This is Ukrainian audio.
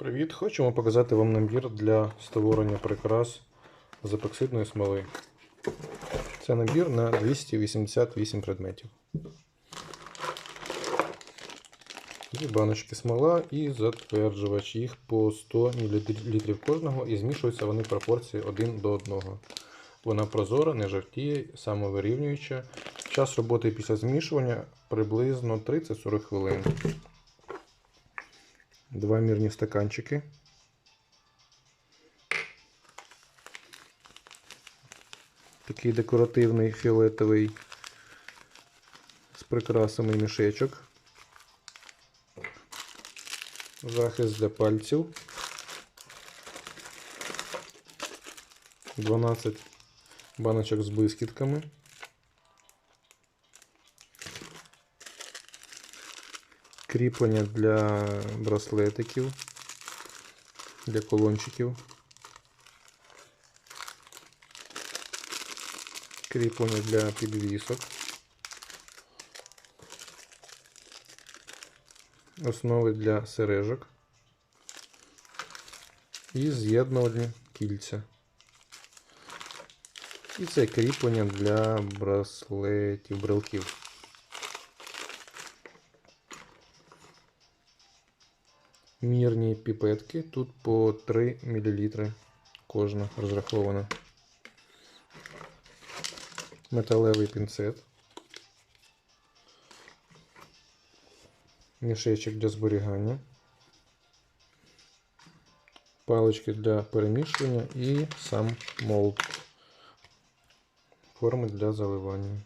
Привіт! Хочемо показати вам набір для створення прикрас з епоксидної смоли. Це набір на 288 предметів. Дві баночки смола і затверджувач. Їх по 100 мл кожного і змішуються вони пропорції 1 до 1. Вона прозора, не жовтіє, самовирівнююча. Час роботи після змішування приблизно 30-40 хвилин. Два мірні стаканчики. Такий декоративний фіолетовий з прикрасами мішечок. Захист для пальців. 12 баночок з блискітками. Кріплення для браслетиків, для колончиків. Кріплення для підвісок. Основи для сережок. І з'єднувальні кільця. І це кріплення для браслетів, брелків. Мірні піпетки. Тут по 3 мл кожна розрахована. Металевий пінцет. Мішечок для зберігання. Палички для перемішування і сам молд. Форми для заливання.